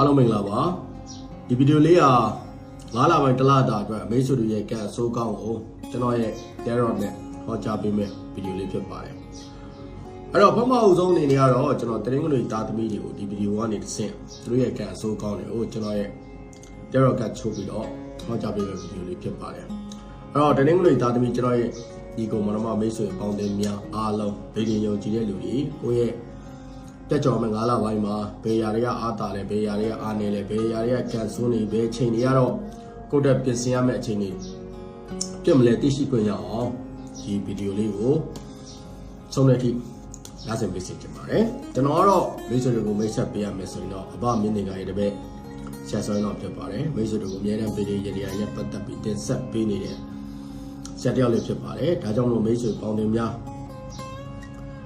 အားလုံးမင်္ဂလာပါဒီဗီဒီယိုလေးက9လပိုင်းတစ်လတာအတွက်မိတ်ဆွေတို့ရဲ့ကန်အစိုးကောင်းကိုကျွန်တော်ရဲ့ Terror နဲ့ဟောကြားပေးမယ့်ဗီဒီယိုလေးဖြစ်ပါတယ်အဲ့တော့ပထမအဆုံးအနေနဲ့ကတော့ကျွန်တော်တရင်ကလေးတာသမီးတွေကိုဒီဗီဒီယိုကနေတစ်ဆင့်သူတို့ရဲ့ကန်အစိုးကောင်းတွေကိုကျွန်တော်ရဲ့ Terror ကချိုးပြီးတော့ဟောကြားပေးမယ့်ဗီဒီယိုလေးဖြစ်ပါတယ်အဲ့တော့တရင်ကလေးတာသမီးကျွန်တော်ရဲ့ဒီကောင်မတော်မမိတ်ဆွေပေါင်းတင်များအားလုံးဗီဒီယိုကြည့်တဲ့လူတွေကိုယ့်ရဲ့ တက်ကြော်မဲ့9လပိုင်းမှာဘေးရာတွေကအားတာလဲဘေးရာတွေကအားနေလဲဘေးရာတွေကကန်ဆိုးနေဘေးအချိန်တွေကတော့ကိုယ့်တက်ပြင်ဆင်ရမယ့်အချိန်တွေပြစ်မလဲသိရှိခွင့်ရအောင်ဒီဗီဒီယိုလေးကိုဆုံးတဲ့အထိလာစင်ပေးစီချင်ပါတယ်ကျွန်တော်ကတော့မိတ်ဆွေတွေကိုမိတ်ဆက်ပေးရမယ်ဆိုရင်တော့အဘမင်းနေကရဲ့တပည့်ဆရာဆွမ်းတော့ဖြစ်ပါတယ်မိတ်ဆွေတွေကိုအများနဲ့ဗီဒီယိုရည်ရည်နဲ့ပတ်သက်ပြီးတင်ဆက်ပေးနေတဲ့ဆရာတယောက်လေးဖြစ်ပါတယ်ဒါကြောင့်မလို့မိတ်ဆွေပေါင်းတင်များ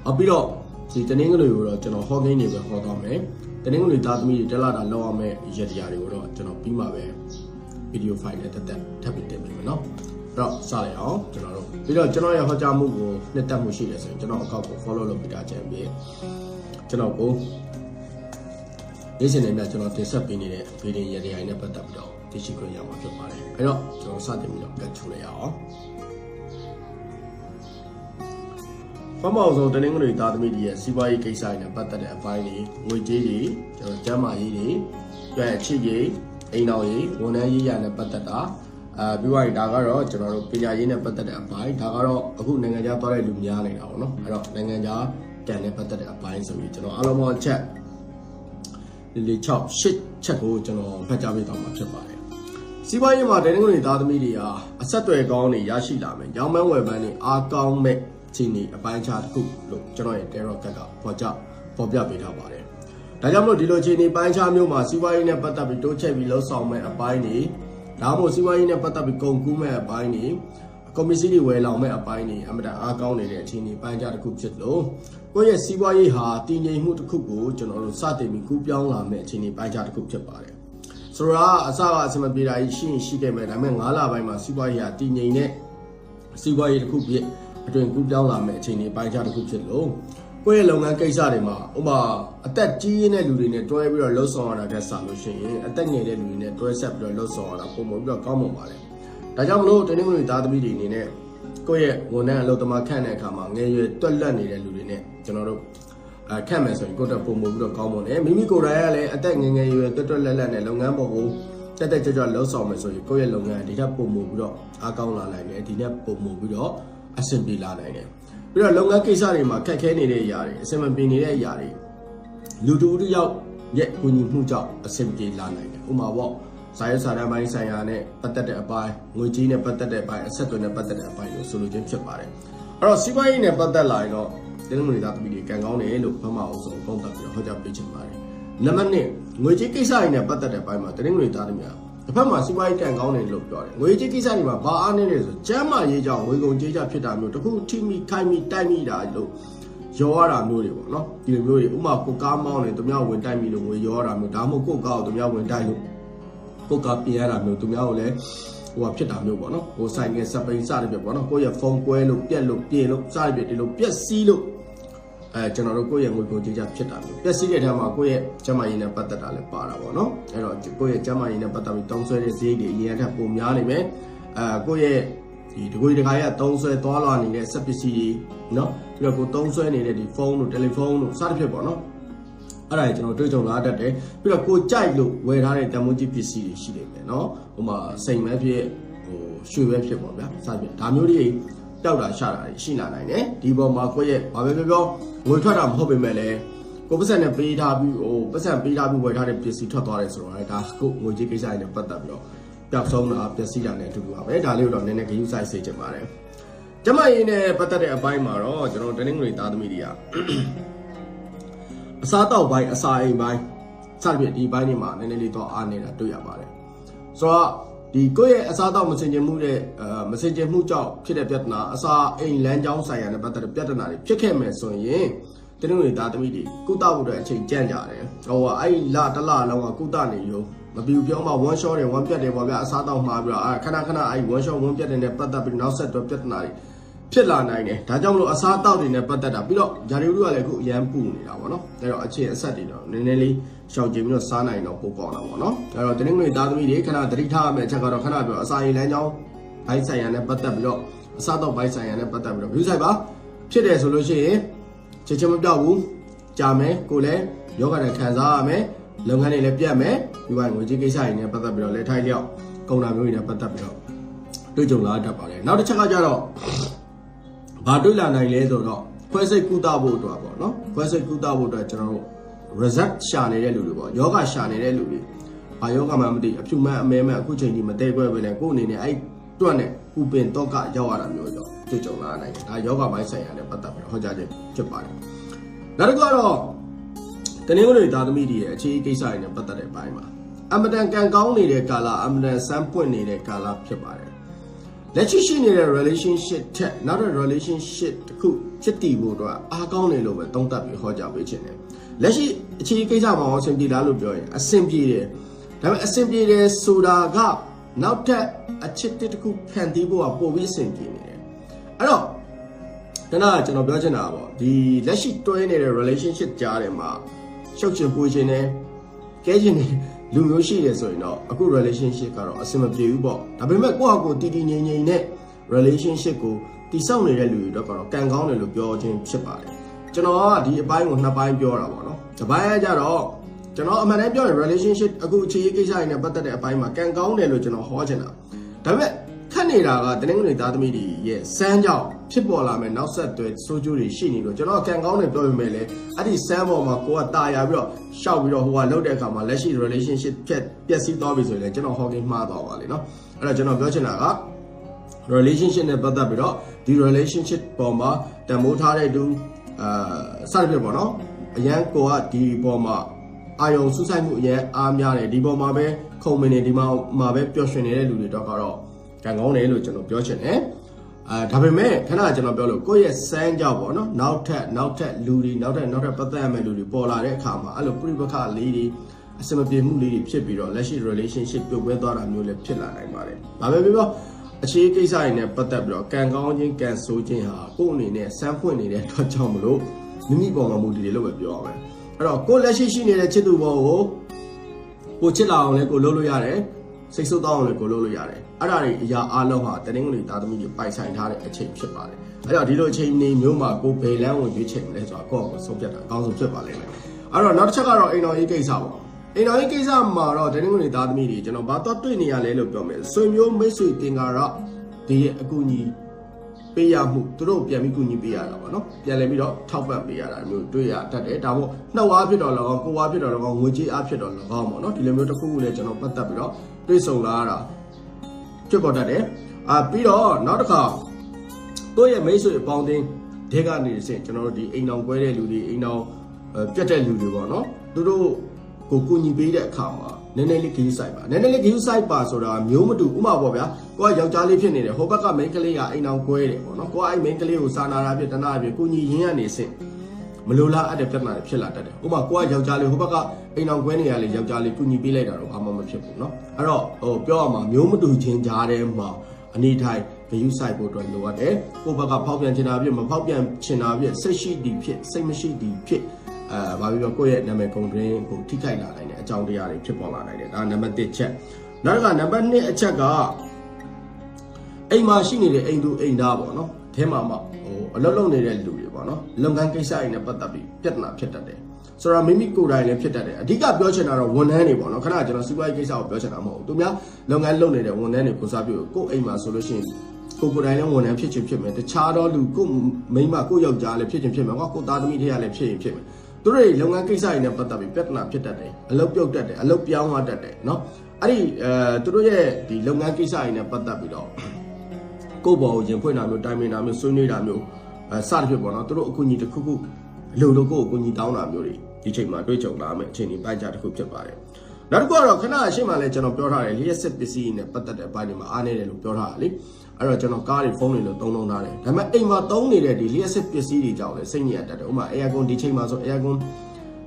အပြီးတော့ ဒီတနင်္ဂနွေကိုတော့ကျွန်တော်ဟောကိန်းတွေပဲဟောသွားမယ်တနင်္ဂနွေသားသမီးတွေတက်လာတာလောက်အောင်မဲ့ရည်တရားတွေကိုတော့ကျွန်တော်ပြီးမှပဲဗီဒီယိုဖိုင်နဲ့တက်တက်ထပ်ပြီးတင်ပေးမယ်နော်အဲ့တော့စလိုက်အောင်ကျွန်တော်တို့ပြီးတော့ကျွန်တော်ရဲ့ဟောကြားမှုကိုနှစ်သက်မှုရှိတယ်ဆိုရင်ကျွန်တော်အကောင့်ကို follow လုပ်ပြီးသားချင်ပြီးကျွန်တော်ကိုနေ့စဉ်နဲ့မြကျွန်တော်တင်ဆက်ပေးနေတဲ့ဗီဒီယိုရည်တရားနဲ့ပတ်သက်ပြီးတော့သိရှိခွင့်ရမှာဖြစ်ပါတယ်အဲ့တော့ကျွန်တော်စတင်ပြီးတော့ကတ်ချိုးလိုက်အောင် ပမောက်ဆုံးတနင်္ဂနွေသားသမီးတွေရဲ့စီးပွားရေးကိစ္စတွေနဲ့ပတ်သက်တဲ့အပိုင်းတွေငွေကြေးတွေကျွန်တော်ကျန်းမာရေးတွေပြည့်ချစ်ရေးအိမ်တော်ရေးဝန်ထမ်းရေးရနဲ့ပတ်သက်တာအာပြီးသွားရင်ဒါကတော့ကျွန်တော်တို့ပညာရေးနဲ့ပတ်သက်တဲ့အပိုင်းဒါကတော့အခုနိုင်ငံခြားသွားတဲ့လူများနေတာပေါ့နော်အဲ့တော့နိုင်ငံခြားတန်နဲ့ပတ်သက်တဲ့အပိုင်းဆိုပြီးကျွန်တော်အားလုံးပေါင်းချက်လီလီ6 8ချက်ကိုကျွန်တော်ဖတ်ကြားပေးတော့မှာဖြစ်ပါတယ်စီးပွားရေးမှာတနင်္ဂနွေသားသမီးတွေဟာအဆက်အသွယ်ကောင်းတွေရရှိလာမယ်။ရောင်းမန်းဝယ်ပန်းတွေအားကောင်းမဲ့ ခြေနေအပိုင်းခြားတစ်ခုလို့ကျွန်တော်ရဲ့ Terror ကတ်ကပေါ်ကြပေါ်ပြပေးထားပါတယ်။ဒါကြောင့်မလို့ဒီလိုခြေနေပိုင်းခြားမျိုးမှာစီးပွားရေးနဲ့ပတ်သက်ပြီးတိုးချဲ့ပြီးလှုပ်ဆောင်မဲ့အပိုင်းတွေဒါမှမဟုတ်စီးပွားရေးနဲ့ပတ်သက်ပြီးကုန်ကူးမဲ့အပိုင်းတွေကွန်မစီတွေဝယ်လောင်မဲ့အပိုင်းတွေအမှန်တန်အားကောင်းနေတဲ့အခြေအနေပိုင်းခြားတစ်ခုဖြစ်လို့ကိုယ့်ရဲ့စီးပွားရေးဟာတည်ငြိမ်မှုတစ်ခုကိုကျွန်တော်တို့စတင်ပြီးကူးပြောင်းလာမဲ့အခြေအနေပိုင်းခြားတစ်ခုဖြစ်ပါတယ်။ဆိုတော့အစကအစမပြေတာကြီးရှိရင်ရှိခဲ့မယ်ဒါပေမဲ့9လပိုင်းမှာစီးပွားရေးဟာတည်ငြိမ်တဲ့စီးပွားရေးတစ်ခုဖြစ် အတွင်ကူးပြောင်းလာမဲ့အခြေအနေပိုင်းခြားတစ်ခုဖြစ်လို့ကိုယ့်ရဲ့လုပ်ငန်းကိစ္စတွေမှာဥပမာအသက်ကြီးရင်းတဲ့လူတွေနဲ့တွဲပြီးတော့လှုပ်ဆောင်ရတာတက်ဆာလို့ရှိရင်အသက်ငယ်တဲ့လူတွေနဲ့တွဲဆက်ပြီးတော့လှုပ်ဆောင်ရတာပုံမှန်ပြီးတော့ကောင်းမွန်ပါလေဒါကြောင့်မလို့တင်းနှင်းတွေသားသမီးတွေအနေနဲ့ကိုယ့်ရဲ့ဝန်ထမ်းအလုပ်သမားခန့်တဲ့အခါမှာငယ်ရွယ်တွက်လက်နေတဲ့လူတွေနဲ့ကျွန်တော်တို့အဲခန့်မယ်ဆိုရင်ကိုယ့်တက်ပုံမှန်ပြီးတော့ကောင်းမွန်တယ်မိမိကိုယ်တိုင်ကလည်းအသက်ငယ်ငယ်ရွယ်တွက်တွက်လက်လက်နဲ့လုပ်ငန်းပေါ်ကိုတက်တက်ကြွကြွလှုပ်ဆောင်မယ်ဆိုရင်ကိုယ့်ရဲ့လုပ်ငန်းဒီထက်ပုံမှန်ပြီးတော့အားကောင်းလာနိုင်တယ်ဒီထက်ပုံမှန်ပြီးတော့ အဆင်ပြေလာနိုင်တယ်ပြီးတော့လုပ်ငန်းကိစ္စတွေမှာခက်ခဲနေတဲ့အရာတွေအဆင်မပြေနေတဲ့အရာတွေလူတူတူရောက်ရဲ့ကိုညီမှုကြောင့်အဆင်ပြေလာနိုင်တယ်ဥပမာပေါ့စာရေးစာတမ်းပိုင်းဆိုင်ရာနဲ့ပတ်သက်တဲ့အပိုင်းငွေကြေးနဲ့ပတ်သက်တဲ့အပိုင်းအဆက်အသွယ်နဲ့ပတ်သက်တဲ့အပိုင်းကိုဆိုလိုခြင်းဖြစ်ပါတယ်အဲ့တော့စီးပွားရေးနဲ့ပတ်သက်လာရင်တော့တင်းငွေသားသမီးတွေကံကောင်းတယ်လို့ဘမအောင်ဆုံးပုံသက်ပြီးတော့ဟောကြားပေးချင်ပါတယ်နံပါတ်1ငွေကြေးကိစ္စတွေနဲ့ပတ်သက်တဲ့အပိုင်းမှာတင်းငွေသားသမီးက တစ်ဖက်မှာစီးပွားရေးကံကောင်းတယ်လို့ပြောတယ်ငွေကြေးကိစ္စတွေမှာဘာအားနည်းလဲဆိုကျမ်းမာရေးကြောင့်ငွေကုန်ကြေးကြဖြစ်တာမျိုးတခုထိမိခိုင်းမိတိုက်မိတာလို့ရောရတာမျိုးတွေပေါ့နော်ဒီလိုမျိုးတွေဥမာကိုကားမောင်းနေသူများဝင်တိုက်မိလို့ငွေရောရတာမျိုးဒါမှမဟုတ်ကိုကားကိုသူများဝင်တိုက်လို့ကိုကားပြင်ရတာမျိုးသူများကိုလည်းဟိုဟာဖြစ်တာမျိုးပေါ့နော်ဟိုဆိုင်ငယ်စပိန်စတယ်ပြပေါ့နော်ကိုယ့်ရဲ့ဖုန်းကွဲလို့ပြက်လို့ပြင်လို့စတယ်ပြဒီလိုပြက်စီးလို့ အဲကျွန်တော်တို့ကိုယ့်ရဲ့ငွေကုန်ကြေးကြဖြစ်တာမျိုးပြက်စီးတဲ့ထဲမှာကိုယ့်ရဲ့ကျန်းမာရေးနဲ့ပတ်သက်တာလည်းပါတာပေါ့နော်အဲ့တော့ကိုယ့်ရဲ့ကျန်းမာရေးနဲ့ပတ်သက်ပြီးတုံးဆွဲတဲ့ဈေးတွေအရင်ကထပ်ပိုများနေမယ်အဲကိုယ့်ရဲ့ဒီတကွေတခါရတုံးဆွဲသွားလာနေတဲ့စက်ပစ္စည်းတွေနော်ပြီးတော့ကိုတုံးဆွဲနေတဲ့ဒီဖုန်းတို့တယ်လီဖုန်းတို့စသဖြင့်ပေါ့နော်အဲ့ဒါကြီးကျွန်တော်တွေ့ကြုံလာတတ်တယ်ပြီးတော့ကိုကြိုက်လို့ဝယ်ထားတဲ့တန်မိုးကြီးပစ္စည်းတွေရှိနေမယ်နော်ဟိုမှာစိန်ပဲဖြစ်ဟိုရွှေပဲဖြစ်ပေါ့ဗျာစသဖြင့်ဒါမျိုးတွေ တောက်တာရှာတာရှိလာနိုင်တယ်ဒီပေါ်မှာကိုယ့်ရဲ့ဘာပဲပြောပြောငွေထွက်တာမဟုတ်ပေမဲ့လည်းကိုပတ်စံနဲ့ပေးထားပြီးဟိုပတ်စံပေးထားပြီးဝယ်ထားတဲ့ပစ္စည်းထွက်သွားတယ်ဆိုတော့ဒါကိုငွေကြေးကိစ္စတွေနဲ့ပတ်သက်ပြီးတော့ပျောက်ဆုံးတာပျက်စီးတာနဲ့အတူတူပါပဲဒါလေးကိုတော့နည်းနည်းဂရုစိုက်စေချင်ပါတယ်ကျမရင်းနဲ့ပတ်သက်တဲ့အပိုင်းမှာတော့ကျွန်တော်တနင်္ဂနွေသားသမီးတွေကအစားတောက်ပိုင်းအစာအိမ်ပိုင်းစသဖြင့်ဒီဘိုင်းတွေမှာနည်းနည်းလေးတော့အားနေတာတွေ့ရပါတယ်ဆိုတော့ ဒီကိုယ့်ရဲ့အစားတောက်မစင်ကြင်မှုတဲ့အာမစင်ကြင်မှုကြောင့်ဖြစ်တဲ့ပြဿနာအစာအိမ်လမ်းကြောင်းဆိုင်ရာနဲ့ပတ်သက်တဲ့ပြဿနာတွေဖြစ်ခဲ့မယ်ဆိုရင်တနင်္ဂနွေသားသမီးတွေကုသဖို့အတွက်အချိန်ကြန့်ကြတယ်ဟိုအဲ့လာတစ်လလုံးကကုသနေရောမပြူပြောင်းမှ one shot တွေ one ပြတ်တယ်ပေါ့ဗျာအစားတောက်မှာပြီးတော့အဲခဏခဏအဲ့ one shot one ပြတ်တယ်နဲ့ပတ်သက်ပြီးနောက်ဆက်တွဲပြဿနာတွေဖြစ်လာနိုင်တယ်ဒါကြောင့်မလို့အစားတောက်တွေနဲ့ပတ်သက်တာပြီးတော့ဂျာရီဥကလည်းအခုအရန်ပူနေတာပေါ့နော်အဲတော့အခြေအဆက်တွေတော့နည်းနည်းလေး ရှောင်ကျင်ပြီးတော့စားနိုင်တော့ပိုကောင်းတာပေါ့နော်အဲ့တော့တင်းငွေသားသမီးတွေခဏသတိထားရမယ့်အချက်ကတော့ခဏပြောအစာရည်လမ်းကြောင်းဘိုင်းဆိုင်ရနဲ့ပတ်သက်ပြီးတော့အစားတော့ဘိုင်းဆိုင်ရနဲ့ပတ်သက်ပြီးတော့ view ဆိုင်ပါဖြစ်တယ်ဆိုလို့ရှိရင်ချက်ချင်းမပြောက်ဘူးကြာမယ်ကိုလည်းယောဂနဲ့ခံစားရမယ်လုပ်ငန်းတွေလည်းပြတ်မယ်ပြီးပါငွေကြေးကိစ္စတွေနဲ့ပတ်သက်ပြီးတော့လည်းထိုင်လျောက်ကုန်တာမျိုးတွေနဲ့ပတ်သက်ပြီးတော့တွေ့ကြုံလာတတ်ပါတယ်နောက်တစ်ချက်ကကြတော့ဘာတွေ့လာနိုင်လဲဆိုတော့ခွဲစိတ်ကုသဖို့အတွက်ပေါ့နော်ခွဲစိတ်ကုသဖို့အတွက်ကျွန်တော်တို့ result ရှာနေတဲ့လူတွေပေါ့ယောဂရှာနေတဲ့လူတွေဘာယောဂမှမသိအဖြူမန်းအမဲမန်းအခုချိန်ကြီးမတဲခွဲပဲလေကိုယ့်အနေနဲ့အဲ့တွက်နဲ့ပူပင်တော့ကရောက်ရတာမျိုးကြောင့်တွေ့ကြုံလာနိုင်တယ်ဒါယောဂပိုင်းဆိုင်ရာနဲ့ပတ်သက်ပြီးတော့ဟောကြားခြင်းဖြစ်ပါတယ်နောက်တစ်ခုကတော့တနင်္ဂနွေသားသမီးတွေရဲ့အခြေအကိစ္စတွေနဲ့ပတ်သက်တဲ့ဘိုင်းမှာအမတန်ကံကောင်းနေတဲ့ကာလအမတန်စမ်းပွင့်နေတဲ့ကာလဖြစ်ပါတယ်လက်ရှိရှိနေတဲ့ relationship ထက်နောက်တဲ့ relationship တစ်ခုဖြစ်တည်ဖို့အတွက်အားကောင်းတယ်လို့ပဲသုံးသပ်ပြီးဟောကြားပေးခြင်းတယ် လက်ရှိအခြေကိစ္စမှာအဆင်ပြေလားလို့ပြောရင်အဆင်ပြေတယ်ဒါပေမဲ့အဆင်ပြေတယ်ဆိုတာကနောက်ထပ်အချစ်တစ်ခုဖန်တီးဖို့ကပိုပြီးအဆင်ပြေနေတယ်အဲ့တော့တနာကျွန်တော်ပြောချင်တာပေါ့ဒီလက်ရှိတွဲနေတဲ့ relationship ကြားထဲမှာရှုပ်ချင်ပူချင်တယ်ကဲချင်နေလူမျိုးရှိတယ်ဆိုရင်တော့အခု relationship ကတော့အဆင်မပြေဘူးပေါ့ဒါပေမဲ့ကိုယ့်ဟာကိုယ်တည်တည်ငြိမ်ငြိမ်နဲ့ relationship ကိုတည်ဆောက်နေတဲ့လူတွေတော့ကတော့ကံကောင်းတယ်လို့ပြောခြင်းဖြစ်ပါတယ်ကျွန်တော်ကဒီအပိုင်းကိုနှစ်ပိုင်းပြောတာပေါ့နော် တစ်ပိုင်းကကြတော့ကျွန်တော်အမှန်တမ်းပြောရင် relationship အခုအခြေရေးကိစ္စတွေနဲ့ပတ်သက်တဲ့အပိုင်းမှာကံကောင်းတယ်လို့ကျွန်တော်ဟောချင်တာဒါပေမဲ့ခက်နေတာကတနင်္ဂနွေသားသမီးတွေရဲ့စမ်းကြောင့်ဖြစ်ပေါ်လာမဲ့နောက်ဆက်တွဲဆိုးကျိုးတွေရှိနေလို့ကျွန်တော်ကံကောင်းတယ်ပြောပေမဲ့လည်းအဲ့ဒီစမ်းပေါ်မှာကိုကတာယာပြီးတော့ရှောက်ပြီးတော့ဟိုကလှုပ်တဲ့အခါမှာလက်ရှိ relationship ဖြတ်ပျက်စီးသွားပြီဆိုရင်လည်းကျွန်တော်ဟောကိမှားသွားပါလေနော်အဲ့တော့ကျွန်တော်ပြောချင်တာက relationship နဲ့ပတ်သက်ပြီးတော့ဒီ relationship ပေါ်မှာတန်မိုးထားတဲ့သူအာစသဖြင့်ပေါ့နော် အရန်ကိုကဒီပေါ်မှာအာယုံဆူဆိုင်မှုအရန်အားများတယ်ဒီပေါ်မှာပဲခုံမနေဒီမှာမှာပဲပျော်ရွှင်နေတဲ့လူတွေတော့ကတော့ကံကောင်းတယ်လို့ကျွန်တော်ပြောချင်တယ်အာဒါပေမဲ့ခဏကျွန်တော်ပြောလို့ကိုယ့်ရဲ့စမ်းကြောက်ပေါ့နော်နောက်ထပ်နောက်ထပ်လူတွေနောက်ထပ်နောက်ထပ်ပတ်သက်ရမယ့်လူတွေပေါ်လာတဲ့အခါမှာအဲ့လိုပြိပခလေးတွေအစမပြေမှုလေးတွေဖြစ်ပြီးတော့လက်ရှိ relationship ပြုတ်ပွဲသွားတာမျိုးလည်းဖြစ်လာနိုင်ပါတယ်။ဒါပဲပြောပြောအခြေကိစ္စတွေနဲ့ပတ်သက်ပြီးတော့ကံကောင်းခြင်းကံဆိုးခြင်းဟာကိုယ့်အနေနဲ့စမ်းဖွင့်နေတဲ့အတွက်ကြောင့်မလို့ မိမိပေါ်မှာမူတည်တယ်လို့ပဲပြောရမယ်။အဲ့တော့ကိုယ်လက်ရှိရှိနေတဲ့ချစ်သူဘောကိုကိုချစ်လာအောင်လည်းကိုလုပ်လို့ရတယ်စိတ်ဆိုးသွားအောင်လည်းကိုလုပ်လို့ရတယ်အဲ့ဒါတွေအရာအလုံးဟာတနင်္ဂနွေသားသမီးတွေပိုင်ဆိုင်ထားတဲ့အချိန်ဖြစ်ပါတယ်အဲ့တော့ဒီလိုအချိန်နေမျိုးမှာကိုဘယ်လန်းဝင်ရွေးချယ်မလဲဆိုတာကိုယ့်အကိုဆုံးဖြတ်တာအကောင်းဆုံးဖြစ်ပါလိမ့်မယ်အဲ့တော့နောက်တစ်ချက်ကတော့အိမ်တော်ရေးကိစ္စပေါ့အိမ်တော်ရေးကိစ္စမှာတော့တနင်္ဂနွေသားသမီးတွေကျွန်တော်ဘာတော့တွေ့နေရလဲလို့ပြောမယ်ဆွေမျိုးမိတ်ဆွေတင်ကာရဒီရဲ့အကူအညီ ပေးရမှုသူတို့ပြန်ပြီးကူညီပေးရတာပေါ့နော်ပြန်လည်ပြီးတော့ထောက်ပံ့ပေးရတာမျိုးတွေ့ရတတ်တယ်ဒါမို့နှုတ်အားဖြစ်တော့လောကိုယ်အားဖြစ်တော့လောငွေကြေးအားဖြစ်တော့လောပေါ့နော်ဒီလိုမျိုးတစ်ခုခုလည်းကျွန်တော်ပတ်သက်ပြီးတော့တွေ့ဆုံလာရတာဖြစ်ပေါ်တတ်တယ်အာပြီးတော့နောက်တစ်ခါကိုယ့်ရဲ့မိတ်ဆွေအပေါင်းအသင်းဒေကနေစင်ကျွန်တော်တို့ဒီအိမ်အောင်ကွဲတဲ့လူတွေအိမ်အောင်ပြတ်တဲ့လူတွေပေါ့နော်သူတို့ကိုကူညီပေးတဲ့အခါမှာ နည်းနည်းလေးဂရုစိုက်ပါနည်းနည်းလေးဂရုစိုက်ပါဆိုတာမျိုးမတူဥမာပေါ့ဗျာကိုကယောက်ျားလေးဖြစ်နေတယ်ဟိုဘက်ကမိန်းကလေးကအိမ်အောင်ကွဲတယ်ပေါ့နော်ကိုကအဲ့မိန်းကလေးကိုစာနာတာဖြစ်တနာဖြစ်ကူညီရင်းရနေစင်မလိုလားအပ်တဲ့ပြဿနာတွေဖြစ်လာတတ်တယ်ဥပမာကိုကယောက်ျားလေးဟိုဘက်ကအိမ်အောင်ကွဲနေရလေယောက်ျားလေးကူညီပေးလိုက်တာတော့ဘာမှမဖြစ်ဘူးเนาะအဲ့တော့ဟိုပြောရမှာမျိုးမတူချင်းကြားထဲမှာအနေထိုင်ဂယုစိုက်ဖို့အတွက်လိုအပ်တယ်ကိုယ့်ဘက်ကဖောက်ပြန်ချင်တာဖြစ်မဖောက်ပြန်ချင်တာဖြစ်စိတ်ရှိသည်ဖြစ်စိတ်မရှိသည်ဖြစ် အဲဘာပြောကိုယ့်ရဲ့နာမည်ဂုဏ်တွင်ကိုထိခိုက်လာနိုင်တဲ့အကြောင်းတရားတွေဖြစ်ပေါ်လာနိုင်တယ်ဒါနံပါတ်1ချက်နောက်ကနံပါတ်2အချက်ကအိမ်မှာရှိနေတဲ့အိမ်သူအိမ်သားပေါ့နော်အဲမှာမှဟိုအလုပ်လုပ်နေတဲ့လူတွေပေါ့နော်လုပ်ငန်းကိစ္စတွေနဲ့ပတ်သက်ပြီးပြဿနာဖြစ်တတ်တယ်ဆိုတော့မိမိကိုယ်တိုင်လည်းဖြစ်တတ်တယ်အဓိကပြောချင်တာတော့ဝန်ထမ်းတွေပေါ့နော်ခဏကျွန်တော်စီးပွားရေးကိစ္စကိုပြောချင်တာမဟုတ်ဘူးသူများလုပ်ငန်းလုပ်နေတဲ့ဝန်ထမ်းတွေကိုစားပြုကိုယ့်အိမ်မှာဆိုလို့ရှိရင်ကိုကိုယ်တိုင်လည်းဝန်ထမ်းဖြစ်ချင်ဖြစ်မယ်တခြားတော့လူကိုမိန်းမကိုယောက်ျားလည်းဖြစ်ချင်ဖြစ်မယ်ဟောကိုသားသမီးတွေကလည်းဖြစ်ရင်ဖြစ်မယ် သူတို့တွေလုပ်ငန်းကိစ္စတွေနဲ့ပတ်သက်ပြီးပြဿနာဖြစ်တတ်တယ်အလုပ်ပြုတ်တတ်တယ်အလုပ်ပြောင်းသွားတတ်တယ်เนาะအဲ့ဒီအဲသူတို့ရဲ့ဒီလုပ်ငန်းကိစ္စတွေနဲ့ပတ်သက်ပြီးတော့ကိုယ့်ဘောကိုရင်ဖွင့်တာမျိုးတိုင်ပင်တာမျိုးဆွေးနွေးတာမျိုးအဲစသဖြင့်ပေါ့နော်သူတို့အကူအညီတစ်ခုခုအလိုလိုကိုယ့်ကိုအကူအညီတောင်းတာမျိုးတွေဒီချိန်မှာတွေ့ကြုံလာမယ်အချိန်ဒီပိုင်းခြားတစ်ခုဖြစ်ပါတယ်နောက်တစ်ခုကတော့ခဏအရှိမှလည်းကျွန်တော်ပြောထားတယ်လျှက်စစ်ပစ္စည်းနဲ့ပတ်သက်တဲ့ဘိုင်းတွေမှာအားနေတယ်လို့ပြောထားတာလေ အဲ့တော့ကျွန်တော်ကားတွေဖုန်းတွေလို့သုံးလုံးထားတယ်ဒါပေမဲ့အိမ်မှာသုံးနေတဲ့ဒီလျှက်စစ်ပစ္စည်းတွေကြောင့်လည်းစိတ်ညစ်တတ်တယ်ဥပမာ aircon ဒီချိန်မှာဆို aircon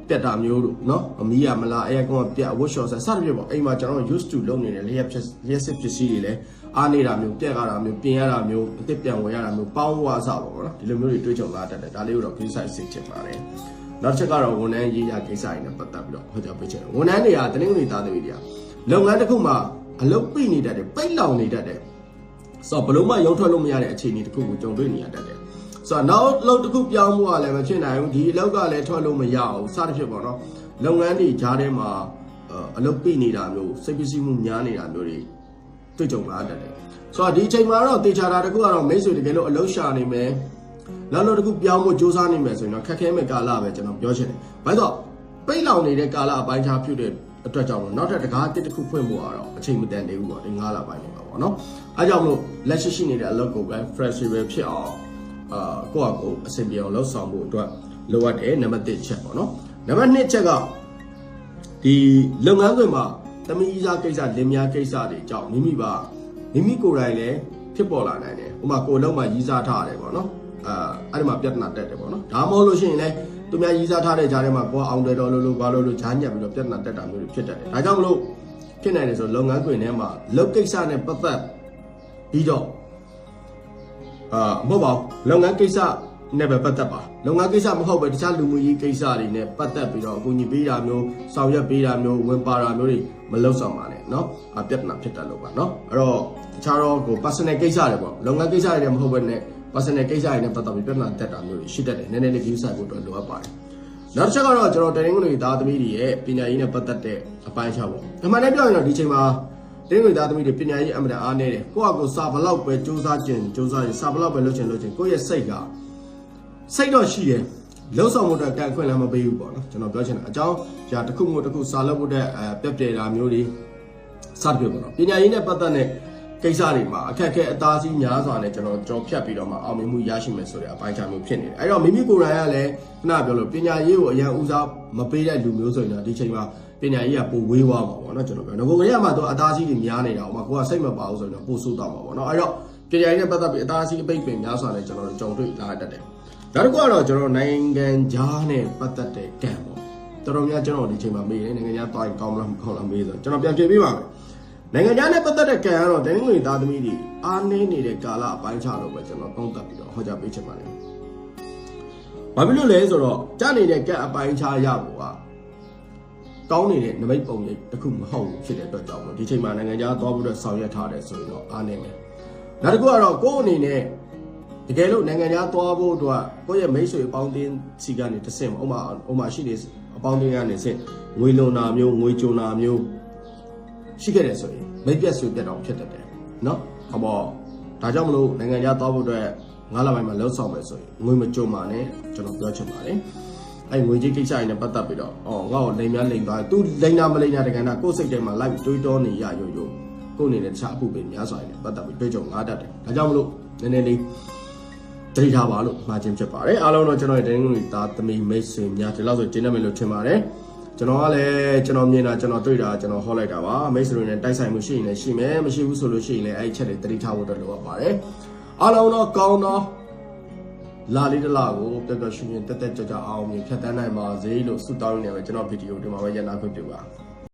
ပြက်တာမျိုးတို့နော်အမီးရမလား aircon ကပြက် wash shop ဆက်စသဖြင့်ပေါ့အိမ်မှာကျွန်တော် used to လုပ်နေတဲ့လျှက်လျှက်စစ်ပစ္စည်းတွေလည်းအားနေတာမျိုးပြက်ရတာမျိုးပြင်ရတာမျိုးအစ်စ်ပြန်ဝင်ရတာမျိုးပေါင်းဝါစပေါ့နော်ဒီလိုမျိုးတွေတွေးကြုံလာတတ်တယ်ဒါလေးကိုတော့ green side စစ်ချင်ပါတယ်နောက်ချက်ကတော့ဝန်ထမ်းရေးရကိစ္စတွေနဲ့ပတ်သက်ပြီးတော့ဟောကြားပေးချင်တယ်ဝန်ထမ်းတွေကတင်းငွေသားတွေတွေကလုပ်ငန်းတစ်ခုမှာအလုပ်ပိနေတတ်တယ်ပိတ်လောင်နေတတ်တယ် ဆိုတော့ဘလို့မှရုံထွက်လို့မရတဲ့အခြေအနေတစ်ခုကိုကြုံတွေ့နေရတတ်တယ်ဆိုတော့နောက်အလုပ်တစ်ခုပြောင်းဖို့ကလည်းမဖြစ်နိုင်ဘူးဒီအလုပ်ကလည်းထွက်လို့မရအောင်စသဖြင့်ပေါ့နော်လုပ်ငန်းတွေကြားထဲမှာအလုပ်ပြနေတာမျိုးစိတ်ပစ္စည်းမှုများနေတာမျိုးတွေတွေ့ကြုံလာတတ်တယ်ဆိုတော့ဒီအချိန်မှာတော့တေချာတာတစ်ခုကတော့မိတ်ဆွေတကယ်လို့အလုပ်ရှာနေမယ်နောက်တော့တစ်ခုပြောင်းဖို့စူးစမ်းနေမယ်ဆိုရင်တော့ခက်ခဲမဲ့ကာလပဲကျွန်တော်ပြောချင်တယ်ဘာလို့ပိတ်လောင်နေတဲ့ကာလအပိုင်းခြားဖြစ်တဲ့ အတွက်ကြောင့်မို့နောက်ထပ်တကားတစ်တစ်ခုဖွင့်ဖို့ကတော့အချိန်မတန်သေးဘူးပေါ့ဒီ9လပိုင်းနေပါပေါ့နော်အဲကြောင့်မို့လက်ရှိရှိနေတဲ့အလုပ်ကိုပဲ fresh ပဲဖြစ်အောင်အာကိုယ့်အကိုအဆင်ပြေအောင်လုပ်ဆောင်ဖို့အတွက်လိုအပ်တယ်နံပါတ်1ချက်ပေါ့နော်နံပါတ်2ချက်ကဒီလုပ်ငန်းခွင်မှာတမီးစားကိစ္စလင်များကိစ္စတွေကြောင့်မိမိပါမိမိကိုယ်တိုင်လည်းဖြစ်ပေါ်လာနိုင်တယ်ဥပမာကိုယ်လုံးမှာရီးစားထားရတယ်ပေါ့နော်အာအဲ့ဒီမှာပြဿနာတက်တယ်ပေါ့နော်ဒါမှမဟုတ်လို့ရှိရင်လည်း သူများရီးစားထားတဲ့ကြားထဲမှာကိုယ်အောင်တယ်တော်လို့လို့ဘာလို့လို့ဈာညက်ပြီးတော့ပြဿနာတက်တာမျိုးတွေဖြစ်တတ်တယ်ဒါကြောင့်မလို့ဖြစ်နိုင်တယ်ဆိုလုပ်ငန်းခွင်ထဲမှာလုပ်ကိစ္စနဲ့ပတ်သက်ပြီးတော့အာမဟုတ်ပါဘူးလုပ်ငန်းကိစ္စနဲ့ပဲပတ်သက်ပါလုပ်ငန်းကိစ္စမဟုတ်ပဲတခြားလူမှုရေးကိစ္စတွေနဲ့ပတ်သက်ပြီးတော့အကူအညီပေးတာမျိုးဆောင်ရွက်ပေးတာမျိုးဝင်ပါတာမျိုးတွေမလုပ်ဆောင်ပါနဲ့เนาะအပြဿနာဖြစ်တတ်လို့ပါเนาะအဲ့တော့တခြားတော့ကို personal ကိစ္စတွေပေါ့လုပ်ငန်းကိစ္စတွေလည်းမဟုတ်ဘဲနဲ့ personal ကိစ္စတွေနဲ့ပတ်သက်ပြီးပြဿနာတက်တာမျိုးတွေရှိတတ်တယ်နည်းနည်းလေး view site ဖို့အတွက်လိုအပ်ပါတယ်နောက်တစ်ချက်ကတော့ကျွန်တော်တရင်ကလေးသားသမီးတွေရဲ့ပညာရေးနဲ့ပတ်သက်တဲ့အပိုင်းခြားပေါ့အမှန်တည်းပြောရင်တော့ဒီချိန်မှာတင်းငွေသားသမီးတွေပညာရေးအမှန်တအားနေတယ်ကိုယ့်အကိုစာဘလောက်ပဲစူးစမ်းကျင်စူးစမ်းရင်စာဘလောက်ပဲလုပ်ချင်လုပ်ချင်ကိုယ့်ရဲ့စိတ်ကစိတ်တော့ရှိတယ်လုံးဆောင်မှုအတွက်ကန်ခွင့်လည်းမပေးဘူးပေါ့နော်ကျွန်တော်ပြောချင်တာအကြောင်းじゃတစ်ခုမှတစ်ခုစာလုပ်ဖို့တဲ့အဲပြက်ပြဲတာမျိုးတွေစသဖြင့်ပေါ့နော်ပညာရေးနဲ့ပတ်သက်တဲ့ ကိစ္စတွေမှာအခက်အခဲအသားစီးများစွာနဲ့ကျွန်တော်ကြော်ဖြတ်ပြီးတော့မှအောင်မြင်မှုရရှိမယ်ဆိုတဲ့အပိုင်းခြားမျိုးဖြစ်နေတယ်အဲ့တော့မိမိကိုယ်တိုင်ကလည်းခုနပြောလို့ပညာရေးကိုအရင်ဦးစားမပေးတဲ့လူမျိုးဆိုရင်တော့ဒီချိန်မှာပညာရေးကပိုဝေးသွားမှာပေါ့နော်ကျွန်တော်ပြောငကိုကလေးကမှတော့အသားစီးတွေများနေတာဟိုမှာကိုကစိတ်မပါဘူးဆိုရင်တော့ပိုဆိုးသွားမှာပေါ့နော်အဲ့တော့ပညာရေးနဲ့ပတ်သက်ပြီးအသားစီးအပိတ်ပင်များစွာနဲ့ကျွန်တော်တို့ကြုံတွေ့လာတတ်တယ်နောက်တစ်ခုကတော့ကျွန်တော်နိုင်ငံခြားနဲ့ပတ်သက်တဲ့ကံပေါ့တော်တော်များကျွန်တော်ဒီချိန်မှာမေးတယ်နိုင်ငံခြားသွားရင်ကောင်းမလားမကောင်းလားမေးဆိုကျွန်တော်ပြန်ဖြေပေးပါမယ် နိုင်ငံခြားနဲ့ပတ်သက်တဲ့ကံကတော့တိုင်းငွေသားသမီးတွေအားနည်းနေတဲ့ကာလအပိုင်းခြားလို့ပဲကျွန်တော်သုံးသပ်ပြီးတော့ဟောကြားပေးချင်ပါတယ်။ဘာဖြစ်လို့လဲဆိုတော့ကြားနေတဲ့ကံအပိုင်းခြားရဖို့ကကောင်းနေတဲ့နမိတ်ပုံရိပ်တစ်ခုမဟုတ်ဘူးဖြစ်တဲ့အတွက်ကြောင့်ဒီချိန်မှာနိုင်ငံခြားသွားဖို့အတွက်ဆောင်ရွက်ထားတယ်ဆိုရင်တော့အားနည်းတယ်။နောက်တစ်ခုကတော့ကိုယ့်အနေနဲ့တကယ်လို့နိုင်ငံခြားသွားဖို့အတွက်ကိုယ့်ရဲ့မိတ်ဆွေအပေါင်းအသင်းစီကနေတစ်ဆင့်ဥမာဥမာရှိနေအပေါင်းအသင်းကနေဆင့်ငွေလွန်တာမျိုးငွေကြုံတာမျိုး ရှိခဲ့တယ်ဆိုရင်မိတ်ပြက်ဆွေပြက်တော့ဖြစ်တတ်တယ်နော်ဟောပေါ့ဒါကြောင့်မလို့နိုင်ငံခြားသွားဖို့အတွက်ငါးလပိုင်းမှာလှုပ်ဆောင်မယ်ဆိုရင်ငွေမကြုံပါနဲ့ကျွန်တော်ပြောချင်ပါတယ်အဲငွေကြီးကိစ္စတွေနဲ့ပတ်သက်ပြီးတော့အော်ငါ့ကိုလိမ်များလိမ်သွားတယ်သူလိမ်တာမလိမ်တာတကယ်တော့ကိုယ်စိတ်ထဲမှာ live တွေးတောနေရရို့ရို့ကိုယ်အနေနဲ့တခြားအမှုပင်များစွာနဲ့ပတ်သက်ပြီးတွေးကြုံငါတတ်တယ်ဒါကြောင့်မလို့နည်းနည်းလေးတတိထားပါလို့မှာခြင်းဖြစ်ပါတယ်အားလုံးတော့ကျွန်တော်ရဲ့တင်းငွေသားသမီးမိတ်ဆွေများဒီလောက်ဆိုကျင်းနေမယ်လို့ထင်ပါတယ် ကျွန်တော်ကလည်းကျွန်တော်မြင်တာကျွန်တော်တွေ့တာကျွန်တော်ဟောလိုက်တာပါမိတ်ဆွေတွေနဲ့တိုက်ဆိုင်မှုရှိရင်လည်းရှိမယ်မရှိဘူးဆိုလို့ရှိရင်လည်းအဲ့ဒီချက်တွေတတိထားဖို့အတွက်လိုအပ်ပါတယ်အားလုံးတော့ကောင်းတော့လာလေးတစ်လားကိုတက်တက်ရှင်ရှင်တက်တက်ကြွကြွအောင်မြင်ဖြတ်တန်းနိုင်ပါစေလို့ဆုတောင်းနေတယ်ကျွန်တော်ဗီဒီယိုဒီမှာပဲရန်နာခွင့်ပြုပါ